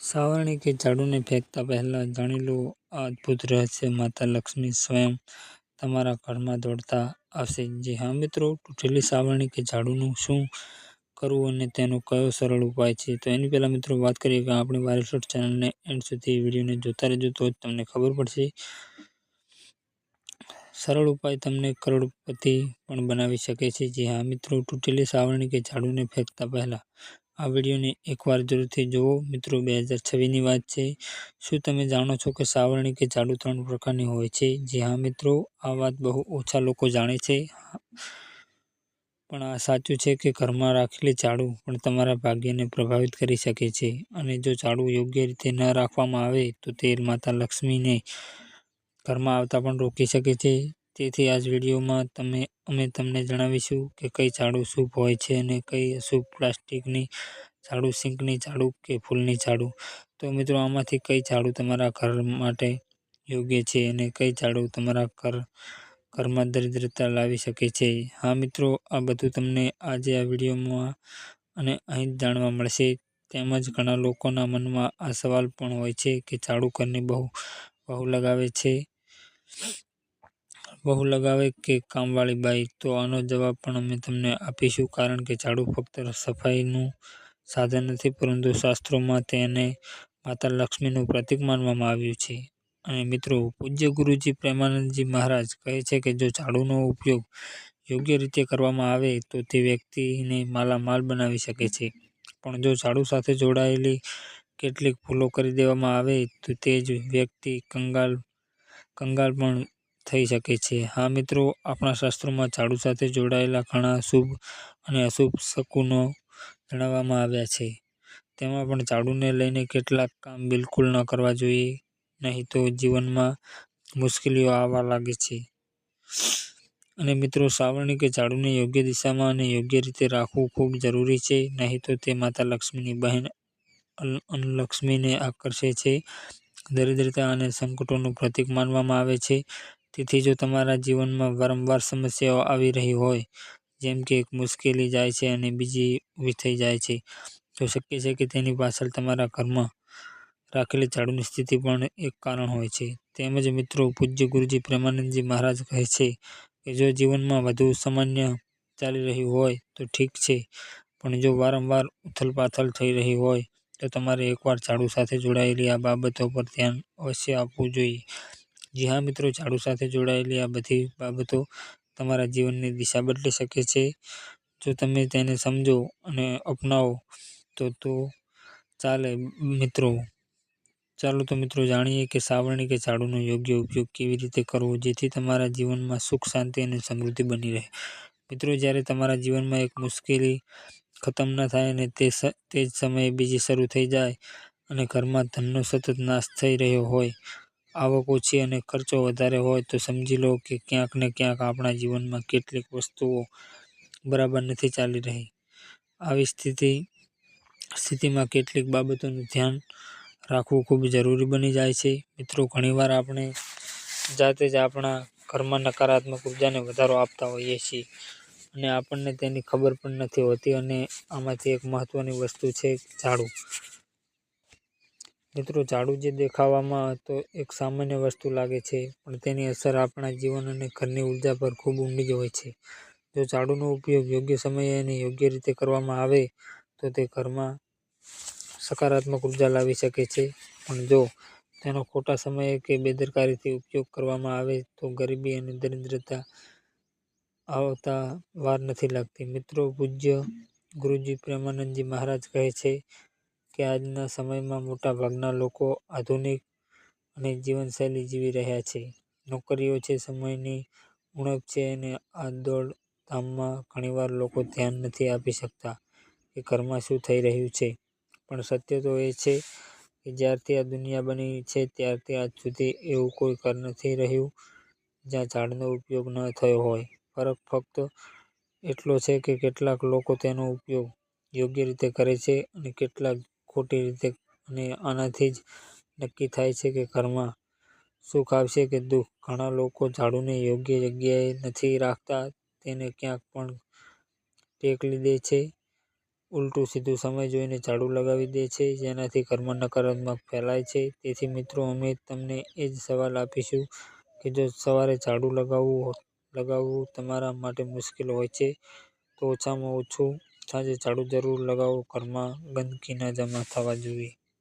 સાવરણી કે ઝાડુને ફેંકતા પહેલાં જાણી લો આ અદ્ભુત રહસ્ય માતા લક્ષ્મી સ્વયં તમારા ઘરમાં દોડતા આવશે. જી હા મિત્રો, તૂટેલી સાવરણી કે ઝાડુનું શું કરવું અને તેનો કયો સરળ ઉપાય છે? તો એની પહેલાં મિત્રો વાત કરીએ કે આપણી વાયરસોટ ચેનલને એન્ડ સુધી વિડીયોને જોતા રહેજો તો જ તમને ખબર પડશે. સરળ ઉપાય તમને કરોડપતિ પણ બનાવી શકે છે. જી હા મિત્રો, તૂટેલી સાવરણી કે ઝાડુને ફેંકતા પહેલાં આ વિડીયોને એકવાર જરૂરથી જુઓ. મિત્રો, બે હજાર છવ્વીસની વાત છે. શું તમે જાણો છો કે સાવરણી કે ઝાડુ ત્રણ પ્રકારની હોય છે? જી હા, મિત્રો, આ વાત બહુ ઓછા લોકો જાણે છે. પણ આ સાચું છે કે ઘરમાં રાખેલી ઝાડુ પણ તમારા ભાગ્યને પ્રભાવિત કરી શકે છે. અને જો ઝાડુ યોગ્ય રીતે ન રાખવામાં આવે, તો તે માતા લક્ષ્મીને ઘરમાં આવતા પણ રોકી શકે છે. તેથી આજ વિડીયોમાં તમે, અમે તમને જણાવીશું કે કઈ ઝાડુ શુભ હોય છે અને કઈ અશુભ પ્લાસ્ટિકની ઝાડુ, સિંકની ઝાડુ કે ફૂલની ઝાડુ. તો મિત્રો, આમાંથી કઈ ઝાડુ તમારા ઘર માટે યોગ્ય છે અને કઈ ઝાડુ તમારા ઘર, ઘરમાં દરિદ્રતા લાવી શકે છે? હા મિત્રો, આ બધું તમને આજે આ વિડીયોમાં અને અહીં જ જાણવા મળશે. તેમજ ઘણા લોકોના મનમાં આ સવાલ પણ હોય છે કે ઝાડુ ઘરની બહુ બહુ લગાવે છે. બહુ લગાવે કે કામવાળી બાઈ તો આનો જવાબ પણ અમે તમને આપીશું. કારણ કે ઝાડુ ફક્ત સફાઈનું સાધન નથી, પરંતુ શાસ્ત્રોમાં તેને માતા લક્ષ્મીનું પ્રતીક માનવામાં આવ્યું છે. અને મિત્રો, પૂજ્ય ગુરુજી પ્રેમાનંદજી મહારાજ કહે છે કે જો ઝાડુનો ઉપયોગ યોગ્ય રીતે કરવામાં આવે, તો તે વ્યક્તિને માલામાલ બનાવી શકે છે. પણ જો ઝાડુ સાથે જોડાયેલી કેટલીક ભૂલો કરી દેવામાં આવે, તો તે જ વ્યક્તિ કંગાલ કંગાલ પણ થઈ શકે છે. હા, મિત્રો, આપણા શાસ્ત્રોમાં ઝાડુ સાથે જોડાયેલા ઘણા શુભ અને અશુભ શકુનો જણાવવામાં આવ્યા છે. તેમાં પણ ઝાડુને લઈને કેટલાક કામ બિલકુલ ન કરવા જોઈએ, નહીં તો જીવનમાં મુશ્કેલીઓ આવવા લાગે છે. અને મિત્રો સાવરણી કે ઝાડુને યોગ્ય દિશામાં અને યોગ્ય રીતે રાખવું ખૂબ જરૂરી છે, નહીં તો તે માતા લક્ષ્મીની બહેન લક્ષ્મીને આકર્ષે છે. દરિદ્રતા અને સંકટોનું પ્રતીક માનવામાં આવે છે. તેથી જો તમારા જીવનમાં વારંવાર સમસ્યાઓ આવી રહી હોય, જેમ કે એક મુશ્કેલી જાય છે અને બીજી ઊભી થઈ જાય છે, તો શક્ય છે કે તેની પાછળ તમારા ઘરમાં રાખેલી ઝાડુની સ્થિતિ પણ એક કારણ હોય છે. તેમજ મિત્રો, પૂજ્ય ગુરુજી પ્રેમાનંદજી મહારાજ કહે છે કે જો જીવનમાં વધુ સામાન્ય ચાલી રહ્યું હોય તો ઠીક છે, પણ જો વારંવાર ઉથલપાથલ થઈ રહી હોય તો તમારે એકવાર ઝાડુ સાથે જોડાયેલી આ બાબતો પર ધ્યાન અવશ્ય આપવું જોઈએ. જી હા મિત્રો, ઝાડુ સાથે જોડાયેલી આ બધી બાબતો તમારા જીવનની દિશા બદલી શકે છે. જો તમે તેને સમજો અને અપનાવો, તો તો ચાલે. મિત્રો, ચાલો તો મિત્રો જાણીએ કે સાવરણી કે ઝાડુનો યોગ્ય ઉપયોગ કેવી રીતે કરવો, જેથી તમારા જીવનમાં સુખ, શાંતિ અને સમૃદ્ધિ બની રહે. મિત્રો, જ્યારે તમારા જીવનમાં એક મુશ્કેલી ખતમ ન થાય અને તે તે જ સમયે બીજી શરૂ થઈ જાય અને ઘરમાં ધનનો સતત નાશ થઈ રહ્યો હોય આવક ઓછી અને ખર્ચો વધારે હોય તો સમજી લો કે ક્યાંક ને ક્યાંક આપણા જીવનમાં કેટલીક વસ્તુઓ બરાબર નથી ચાલી રહી. આવી સ્થિતિ, સ્થિતિમાં કેટલીક બાબતોનું ધ્યાન રાખવું ખૂબ જરૂરી બની જાય છે. મિત્રો, ઘણીવાર આપણે જાતે જ આપણા ઘરમાં નકારાત્મક ઉર્જાને વધારો આપતા હોઈએ છીએ અને આપણને તેની ખબર પણ નથી હોતી અને આમાંથી એક મહત્ત્વની વસ્તુ છે ઝાડુ મિત્રો, ઝાડુ જે દેખાવામાં તો એક સામાન્ય વસ્તુ લાગે છે, પણ તેની અસર આપણા જીવન અને ઘરની ઊર્જા પર ખૂબ ઊંડી હોય છે. જો ઝાડુનો ઉપયોગ યોગ્ય સમયે અને યોગ્ય રીતે કરવામાં આવે, તો તે ઘરમાં સકારાત્મક ઊર્જા લાવી શકે છે. પણ જો તેનો ખોટા સમયે કે બેદરકારીથી ઉપયોગ કરવામાં આવે, તો ગરીબી અને દરિદ્રતા આવતા વાર નથી લાગતી. મિત્રો, પૂજ્ય ગુરુજી પ્રેમાનંદજી મહારાજ કહે છે કે આજના સમયમાં મોટા ભાગના લોકો આધુનિક અને જીવનશૈલી જીવી રહ્યા છે. નોકરીઓ છે, સમયની ઉણપ છે અને આ દોડધામમાં ઘણીવાર લોકો ધ્યાન નથી આપી શકતા કે ઘરમાં શું થઈ રહ્યું છે. પણ સત્ય તો એ છે કે જ્યારથી આ દુનિયા બની છે, ત્યારથી આજ સુધી એવું કોઈ ઘર નથી રહ્યું જ્યાં ઝાડનો ઉપયોગ ન થયો હોય. ફરક ફક્ત એટલો છે કે કેટલાક લોકો તેનો ઉપયોગ યોગ્ય રીતે કરે છે અને કેટલાક ખોટી રીતે અને આનાથી જ નક્કી થાય છે કે ઘરમાં સુખ આવશે કે દુઃખ. ઘણા લોકો ઝાડુને યોગ્ય જગ્યાએ નથી રાખતા, તેને ક્યાંક પણ ટેકલી દે છે. ઉલટું સીધું સમય જોઈને ઝાડુ લગાવી દે છે, જેનાથી ઘરમાં નકારાત્મક ફેલાય છે. તેથી મિત્રો, અમે તમને એ જ સવાલ આપીશું કે જો સવારે ઝાડુ લગાવવું તમારા માટે મુશ્કેલ હોય છે, તો ઓછામાં ઓછું સાંજે ઝાડુ જરૂર લગાવો. ઘરમાં ગંદકી ન જમા થવા જોઈએ.